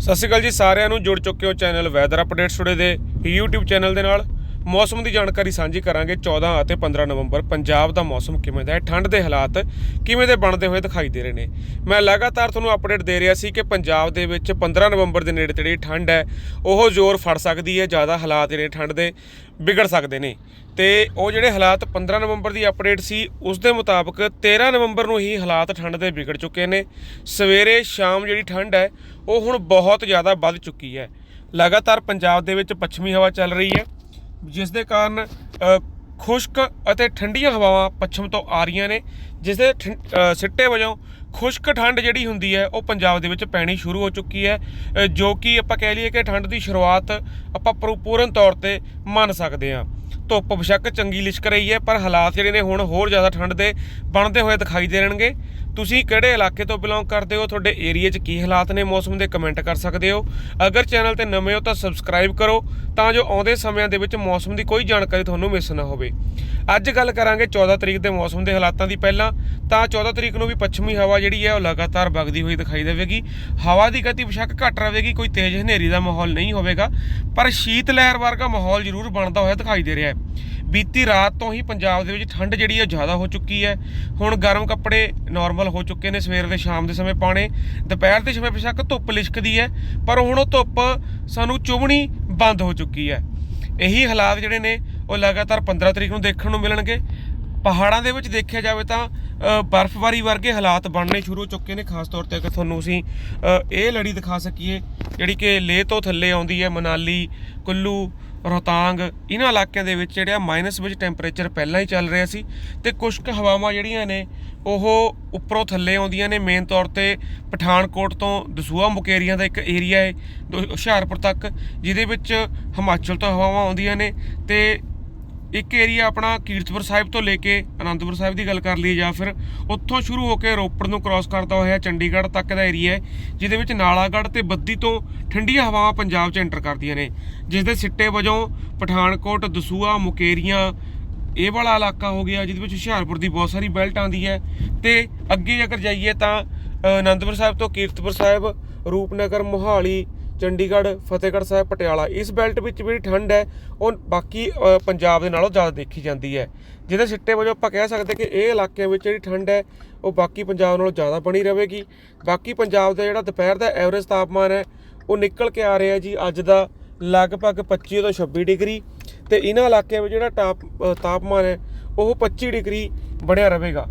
ਸਤਿ ਸ਼੍ਰੀ ਅਕਾਲ ਜੀ, ਸਾਰਿਆਂ ਨੂੰ ਜੁੜ ਚੁੱਕੇ ਹੋ ਚੈਨਲ ਵੈਦਰ ਅਪਡੇਟਸ ਟੁਡੇ ਦੇ, YouTube ਚੈਨਲ ਦੇ ਨਾਲ। ਮੌਸਮ ਦੀ ਜਾਣਕਾਰੀ ਸਾਂਝੀ ਕਰਾਂਗੇ 14 ਅਤੇ 15 ਨਵੰਬਰ। ਪੰਜਾਬ ਦਾ ਮੌਸਮ ਕਿਵੇਂ ਦਾ ਹੈ? ਠੰਡ ਦੇ ਹਾਲਾਤ ਕਿਵੇਂ ਦੇ ਬਣਦੇ ਹੋਏ ਦਿਖਾਈ ਦੇ ਰਹੇ ਨੇ? ਮੈਂ ਲਗਾਤਾਰ ਤੁਹਾਨੂੰ ਅਪਡੇਟ ਦੇ ਰਿਹਾ ਸੀ ਕਿ ਪੰਜਾਬ ਦੇ ਵਿੱਚ 15 ਨਵੰਬਰ ਦੇ ਨੇੜੇ ਤੇੜੀ ਠੰਡ ਹੈ। ਉਹ ਜ਼ੋਰ ਫੜ ਸਕਦੀ ਹੈ, ਜ਼ਿਆਦਾ ਹਾਲਾਤ ਜਿਹੜੇ ਠੰਡ ਦੇ ਵਿਗੜ ਸਕਦੇ ਨੇ। ਤੇ ਉਹ ਜਿਹੜੇ ਹਾਲਾਤ 15 ਨਵੰਬਰ ਦੀ ਅਪਡੇਟ ਸੀ, ਉਸ ਦੇ ਮੁਤਾਬਕ 13 ਨਵੰਬਰ ਨੂੰ ਹੀ ਹਾਲਾਤ ਠੰਡ ਦੇ ਵਿਗੜ ਚੁੱਕੇ ਨੇ। ਸਵੇਰੇ ਸ਼ਾਮ ਜਿਹੜੀ ਠੰਡ ਹੈ, ਉਹ ਹੁਣ ਬਹੁਤ ਜ਼ਿਆਦਾ ਵੱਧ ਚੁੱਕੀ ਹੈ। ਲਗਾਤਾਰ ਪੰਜਾਬ ਦੇ ਵਿੱਚ ਪੱਛਮੀ ਹਵਾ ਚੱਲ ਰਹੀ ਹੈ। ਜਿਸ ਦੇ ਕਾਰਨ ਖੁਸ਼ਕ ਅਤੇ ਠੰਡੀਆਂ ਹਵਾਵਾਂ ਪੱਛਮ ਤੋਂ ਆ ਰਹੀਆਂ ਨੇ, ਜਿਸ ਦੇ ਠੰ- ਸਿੱਟੇ ਵਜੋਂ ਖੁਸ਼ਕ ਠੰਡ ਜਿਹੜੀ ਹੁੰਦੀ ਹੈ, ਉਹ ਪੰਜਾਬ ਦੇ ਵਿੱਚ ਪੈਣੀ ਸ਼ੁਰੂ ਹੋ ਚੁੱਕੀ ਹੈ ਜੋ ਕਿ ਆਪਾਂ ਕਹਿ ਲਈਏ ਕਿ ਠੰਡ ਦੀ ਸ਼ੁਰੂਆਤ ਆਪਾਂ ਪੂ- ਪੂਰਨ ਤੌਰ ਤੇ ਮੰਨ ਸਕਦੇ ਹਾਂ। ਧੁੱਪ ਬਸ਼ੱਕ ਚੰਗੀ ਲਿਸ਼ਕ ਰਹੀ ਹੈ, ਪਰ ਹਾਲਾਤ ਜਿਹੜੇ ਨੇ ਹੁਣ ਹੋਰ ਜ਼ਿਆਦਾ ਠੰਡ ਦੇ ਬਣਦੇ ਹੋਏ ਦਿਖਾਈ ਦੇ ਰਹਿਣਗੇ। ਤੁਸੀਂ ਕਿਹੜੇ ਇਲਾਕੇ ਤੋਂ ਬਿਲੋਂਗ ਕਰਦੇ ਹੋ? ਤੁਹਾਡੇ ਏਰੀਆ 'ਚ ਕੀ ਹਾਲਾਤ ਨੇ? ਮੌਸਮ ਦੇ ਕਮੈਂਟ ਕਰ ਸਕਦੇ ਹੋ। ਅਗਰ ਚੈਨਲ ਤੇ ਨਵੇਂ ਹੋ ਤਾਂ ਸਬਸਕ੍ਰਾਈਬ ਕਰੋ ਤਾਂ ਜੋ ਆਉਂਦੇ ਸਮਿਆਂ ਦੇ ਵਿੱਚ ਮੌਸਮ ਦੀ ਕੋਈ ਜਾਣਕਾਰੀ ਤੁਹਾਨੂੰ ਮਿਸ ਨਾ ਹੋਵੇ। ਅੱਜ ਗੱਲ ਕਰਾਂਗੇ 14 ਤਰੀਕ ਦੇ ਮੌਸਮ ਦੇ ਹਾਲਾਤਾਂ ਦੀ ਪਹਿਲਾਂ। ਤਾਂ 14 ਤਰੀਕ ਨੂੰ ਵੀ ਪੱਛਮੀ ਹਵਾ ਜਿਹੜੀ ਹੈ ਉਹ ਲਗਾਤਾਰ ਵਗਦੀ ਹੋਈ ਦਿਖਾਈ ਦੇਵੇਗੀ। ਹਵਾ ਦੀ ਗਤੀ ਬੇਸ਼ੱਕ ਘੱਟ ਰਹੇਗੀ, ਕੋਈ ਤੇਜ਼ ਹਨੇਰੀ ਦਾ ਮਾਹੌਲ ਨਹੀਂ ਹੋਵੇਗਾ। ਪਰ ਸ਼ੀਤ ਲਹਿਰ ਵਰਗਾ ਮਾਹੌਲ ਜ਼ਰੂਰ ਬਣਦਾ ਹੋਇਆ ਦਿਖਾਈ ਦੇ ਰਿਹਾ ਹੈ। ਬੀਤੀ ਰਾਤ ਤੋਂ ਹੀ ਪੰਜਾਬ ਦੇ ਵਿੱਚ ਠੰਡ ਜਿਹੜੀ ਹੈ ਜ਼ਿਆਦਾ ਹੋ ਚੁੱਕੀ ਹੈ। ਹੁਣ ਗਰਮ ਕੱਪੜੇ ਨਾਰਮਲ ਹੋ ਚੁੱਕੇ ਨੇ ਸਵੇਰ ਦੇ ਸ਼ਾਮ ਦੇ ਸਮੇਂ ਪਾਣੇ ਦੁਪਹਿਰ ਦੇ ਸਮੇਂ ਬੇਸ਼ੱਕ ਧੁੱਪ ਲਿਸ਼ਕਦੀ ਹੈ, ਪਰ ਹੁਣ ਉਹ ਧੁੱਪ ਸਾਨੂੰ ਚੁਭਣੀ ਬੰਦ ਹੋ ਚੁੱਕੀ ਹੈ। ਇਹੀ ਹਾਲਾਤ ਜਿਹੜੇ ਨੇ, ਉਹ ਲਗਾਤਾਰ 15 ਤਰੀਕ ਨੂੰ ਦੇਖਣ ਨੂੰ ਮਿਲਣਗੇ। ਪਹਾੜਾਂ ਦੇ ਵਿੱਚ ਦੇਖਿਆ ਜਾਵੇ ਤਾਂ ਬਰਫ਼ਬਾਰੀ ਵਰਗੇ ਹਾਲਾਤ ਬਣਨੇ ਸ਼ੁਰੂ ਹੋ ਚੁੱਕੇ ਨੇ, ਖਾਸ ਤੌਰ ਤੇ ਅਗਰ ਤੁਹਾਨੂੰ ਅਸੀਂ ਇਹ ਲੜੀ ਦਿਖਾ ਸਕੀਏ, ਜਿਹੜੀ ਕਿ ਲੇਹ ਤੋਂ ਥੱਲੇ ਆਉਂਦੀ ਹੈ, ਮਨਾਲੀ, ਕੁੱਲੂ, ਰੋਹਤਾਂਗ, ਇਹਨਾਂ ਇਲਾਕਿਆਂ ਦੇ ਵਿੱਚ ਜਿਹੜਾ ਮਾਈਨਸ ਵਿੱਚ ਟੈਂਪਰੇਚਰ ਪਹਿਲਾਂ ਹੀ ਚੱਲ ਰਿਹਾ ਸੀ ਤੇ ਕੁ ਹਵਾਵਾਂ ਜਿਹੜੀਆਂ ਨੇ, ਉਹ ਉੱਪਰੋਂ ਥੱਲੇ ਆਉਂਦੀਆਂ ਨੇ ਮੇਨ ਤੌਰ ਤੇ ਪਠਾਨਕੋਟ ਤੋਂ ਦਸੂਆ ਮੁਕੇਰੀਆਂ ਦਾ ਇੱਕ ਏਰੀਆ ਹੈ ਦੋ- ਹੁਸ਼ਿਆਰਪੁਰ ਤੱਕ, ਜਿਹਦੇ ਵਿੱਚ ਹਿਮਾਚਲ ਤੋਂ ਹਵਾਵਾਂ ਆਉਂਦੀਆਂ ਨੇ ਤੇ ਇੱਕ ਏਰੀਆ ਆਪਣਾ ਕੀਰਤਪੁਰ ਸਾਹਿਬ ਤੋਂ ਲੈ ਕੇ ਅਨੰਦਪੁਰ ਸਾਹਿਬ ਦੀ ਗੱਲ ਕਰ ਲਈ ਜਾਂ ਫਿਰ ਉੱਥੋਂ ਸ਼ੁਰੂ ਹੋ ਕੇ ਰੋਪੜ ਨੂੰ ਕ੍ਰਾਸ ਕਰਦਾ ਹੋਇਆ ਚੰਡੀਗੜ੍ਹ ਤੱਕ ਦਾ ਏਰੀਆ ਹੈ, ਜਿਹਦੇ ਵਿੱਚ ਨਾਲਾਗੜ੍ਹ ਤੇ ਬੱਦੀ ਤੋਂ ਠੰਡੀਆਂ ਹਵਾਵਾਂ ਪੰਜਾਬ 'ਚ ਐਂਟਰ ਕਰਦੀਆਂ ਨੇ। ਜਿਸ ਦੇ ਸਿੱਟੇ ਵਜੋਂ ਪਠਾਨਕੋਟ ਦਸੂਆ ਮੁਕੇਰੀਆਂ, ਇਹ ਵਾਲਾ ਇਲਾਕਾ ਹੋ ਗਿਆ, ਜਿਹਦੇ ਵਿੱਚ ਹੁਸ਼ਿਆਰਪੁਰ ਦੀ ਬਹੁਤ ਸਾਰੀ ਬੈਲਟ ਆਉਂਦੀ ਹੈ। ਤੇ ਅੱਗੇ ਜੇਕਰ ਜਾਈਏ ਤਾਂ ਅਨੰਦਪੁਰ ਸਾਹਿਬ ਤੋਂ ਕੀਰਤਪੁਰ ਸਾਹਿਬ, ਰੂਪਨਗਰ, ਮੋਹਾਲੀ ਚੰਡੀਗੜ੍ਹ, ਫਤਿਹਗੜ੍ਹ ਸਾਹਿਬ, ਪਟਿਆਲਾ, ਇਸ ਬੈਲਟ ਵਿੱਚ ਜਿਹੜੀ ਠੰਡ ਹੈ, ਉਹ ਬਾਕੀ ਪੰਜਾਬ ਦੇ ਨਾਲੋਂ ਜ਼ਿਆਦਾ ਦੇਖੀ ਜਾਂਦੀ ਹੈ। ਜਿਹਦੇ ਸਿੱਟੇ ਵਜੋਂ ਆਪਾਂ ਕਹਿ ਸਕਦੇ ਕਿ ਇਹ ਇਲਾਕਿਆਂ ਵਿੱਚ ਜਿਹੜੀ ਠੰਡ ਹੈ, ਉਹ ਬਾਕੀ ਪੰਜਾਬ ਨਾਲੋਂ ਜ਼ਿਆਦਾ ਬਣੀ ਰਹੇਗੀ। ਬਾਕੀ ਪੰਜਾਬ ਦਾ ਜਿਹੜਾ ਦੁਪਹਿਰ ਦਾ ਐਵਰੇਜ ਤਾਪਮਾਨ ਹੈ, ਉਹ ਨਿਕਲ ਕੇ ਆ ਰਿਹਾ ਜੀ ਅੱਜ ਦਾ ਲਗਭਗ 25 ਤੋਂ 26 ਡਿਗਰੀ ਤੇ ਇਹਨਾਂ ਇਲਾਕਿਆਂ ਵਿੱਚ ਜਿਹੜਾ ਤਾਪ ਤਾਪਮਾਨ ਹੈ, ਉਹ 25 ਡਿਗਰੀ ਬਣਿਆ ਰਹੇਗਾ।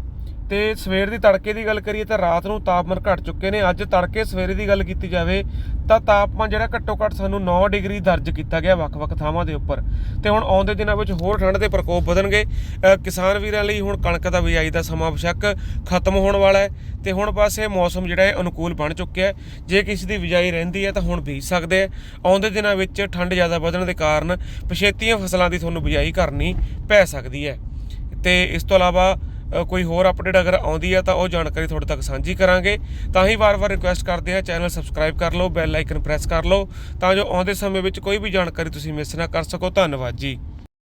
ਤੇ ਸਵੇਰ ਦੀ ਤੜਕੇ ਦੀ ਗੱਲ ਕਰੀਏ ਤਾਂ ਰਾਤ ਨੂੰ ਤਾਪਮਾਨ ਘਟ ਚੁੱਕੇ ਨੇ। ਅੱਜ ਤੜਕੇ ਸਵੇਰੇ ਦੀ ਗੱਲ ਕੀਤੀ ਜਾਵੇ ਤਾਂ ਤਾਪਮਾਨ ਜਿਹੜਾ ਘੱਟੋ ਘੱਟ ਸਾਨੂੰ 9 ਡਿਗਰੀ ਦਰਜ ਕੀਤਾ ਗਿਆ ਵੱਖ-ਵੱਖ ਥਾਵਾਂ ਦੇ ਉੱਪਰ। ਤੇ ਹੁਣ ਆਉਂਦੇ ਦਿਨਾਂ ਵਿੱਚ ਹੋਰ ਠੰਡ ਦੇ ਪ੍ਰਕੋਪ ਵਧਣਗੇ। ਕਿਸਾਨ ਵੀਰਾਂ ਲਈ ਹੁਣ ਕਣਕ ਦਾ ਬਿਜਾਈ ਦਾ ਸਮਾਂ ਬੇਸ਼ੱਕ ਖਤਮ ਹੋਣ ਵਾਲਾ ਹੈ। ਤੇ ਹੁਣ ਪਾਸੇ ਮੌਸਮ ਜਿਹੜਾ ਹੈ ਅਨੁਕੂਲ ਬਣ ਚੁੱਕਿਆ ਹੈ। ਜੇ ਕਿਸੇ ਦੀ ਬਿਜਾਈ ਰਹਿੰਦੀ ਹੈ ਤਾਂ ਹੁਣ ਬੀਜ ਸਕਦੇ ਆ ਆਉਂਦੇ ਦਿਨਾਂ ਵਿੱਚ ਠੰਡ ਜ਼ਿਆਦਾ ਵਧਣ ਦੇ ਕਾਰਨ ਪਛੇਤੀਆਂ ਫਸਲਾਂ ਦੀ ਤੁਹਾਨੂੰ ਬਿਜਾਈ ਕਰਨੀ ਪੈ ਸਕਦੀ ਹੈ। ਤੇ ਇਸ ਤੋਂ ਇਲਾਵਾ ਕੋਈ ਹੋਰ ਅਪਡੇਟ ਅਗਰ ਆਉਂਦੀ ਹੈ ਤਾਂ ਉਹ ਜਾਣਕਾਰੀ ਤੁਹਾਡੇ ਤੱਕ ਸਾਂਝੀ ਕਰਾਂਗੇ। ਤਾਂ ਹੀ ਵਾਰ-ਵਾਰ ਰਿਕੁਐਸਟ ਕਰਦੇ ਆ, ਚੈਨਲ ਸਬਸਕ੍ਰਾਈਬ ਕਰ ਲਓ ਬੈਲ ਆਈਕਨ ਪ੍ਰੈਸ ਕਰ ਲਓ, ਤਾਂ ਜੋ ਆਉਂਦੇ ਸਮੇਂ ਵਿੱਚ ਕੋਈ ਵੀ ਜਾਣਕਾਰੀ ਤੁਸੀਂ ਮਿਸ ਨਾ ਕਰ ਸਕੋ। ਧੰਨਵਾਦ ਜੀ।